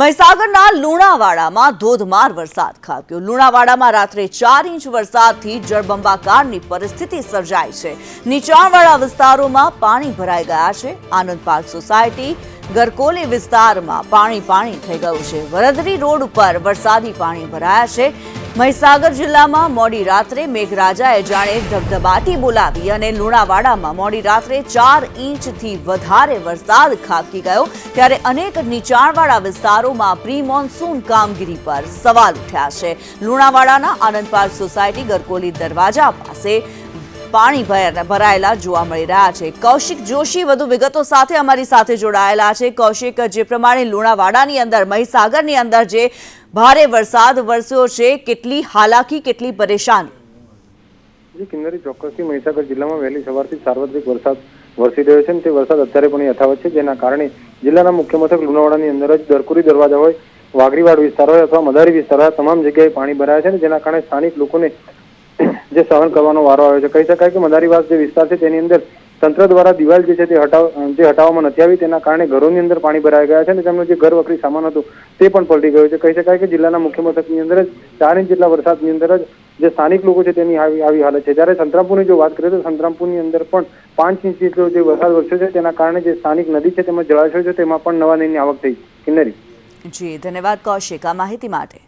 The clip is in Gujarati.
મહીસાગરના લુણાવાડામાં ધોધમાર વરસાદ ખાબક્યો. લુણાવાડામાં રાત્રે ચાર ઇંચ વરસાદથી જળબંબાકારની પરિસ્થિતિ સર્જાઈ છે. નીચાણવાળા વિસ્તારોમાં પાણી ભરાઈ ગયા છે. આનંદ પાર્ક સોસાયટી, ગરકોલી વિસ્તારમાં પાણી પાણી થઈ ગયું છે. વરદરી રોડ ઉપર વરસાદી પાણી ભરાયા છે. મહીસાગર જિલ્લામાં મોડી રાત્રે મેઘરાજાએ જાણે ધબધબાટી બોલાવી અને લુણાવાડામાં મોડી રાત્રે ચાર ઇંચથી વધારે વરસાદ ખાબકી ગયો ત્યારે અનેક નીચાણવાળા વિસ્તારોમાં પ્રી મોન્સૂન કામગીરી પર સવાલ ઉઠ્યા છે. લુણાવાડાના આનંદ સોસાયટી ગરકોલી દરવાજા પાસે પાણી ભર- ભરાયેલા જોવા મળી રહ્યા છે. કૌશિક જોશી વધુ વિગતો સાથે અમારી સાથે જોડાયેલા છે. કૌશિક, જે પ્રમાણે લુણાવાડાની અંદર, મહીસાગરની અંદર જે ભારે વરસાદ વરસ્યો છે. કેટલી હાલાકી, કેટલી પરેશાની? કિન્નરી ચોક્કસથી મહીસાગર જિલ્લામાં વહેલી સવારથી સાર્વત્રિક વરસાદ વરસી રહ્યો છે તે વરસાદ અત્યારે પણ યથાવત છે, જેના કારણે જિલ્લાના મુખ્ય મથક લુણાવાડાની અંદર જ દરકુરી દરવાજા હોય, વાઘરીવાડ વિસ્તાર હોય અથવા મદારી વિસ્તાર હોય તમામ જગ્યાએ પાણી ભરાયા છે જેના કારણે સ્થાનિક લોકોને જે સહન કરવાનો વારો આવ્યો છે. કહી શકાય કે મદારીવાસ જે વિસ્તાર છે તેની અંદર તંત્ર દ્વારા દિવાલ જે છે તે હટાવ, જે હટાવવામાં નથી આવી તેના કારણે ઘરોની અંદર પાણી ભરાઈ ગયા છે અને તેમનો જે ઘર વખરી સામાન હતો તે પણ પલટી ગયો છે. કહી શકાય કે જિલ્લાના મુખ્ય મથકની અંદર જ ચાર ઇંચ જેટલા વરસાદની અંદર જ જે સ્થાનિક લોકો છે તેની આવી આવી હાલત છે. જ્યારે સંતરામપુરની જો વાત કરીએ તો સંતરામપુરની અંદર પણ પાંચ ઇંચ જેટલો જે વરસાદ વરસ્યો છે તેના કારણે જે સ્થાનિક નદી છે તેમજ જળાશયો છે તેમાં પણ નવા નીરની આવક થઈ. કિન્નરી. જી, ધન્યવાદ કૌશિક આ માહિતી માટે.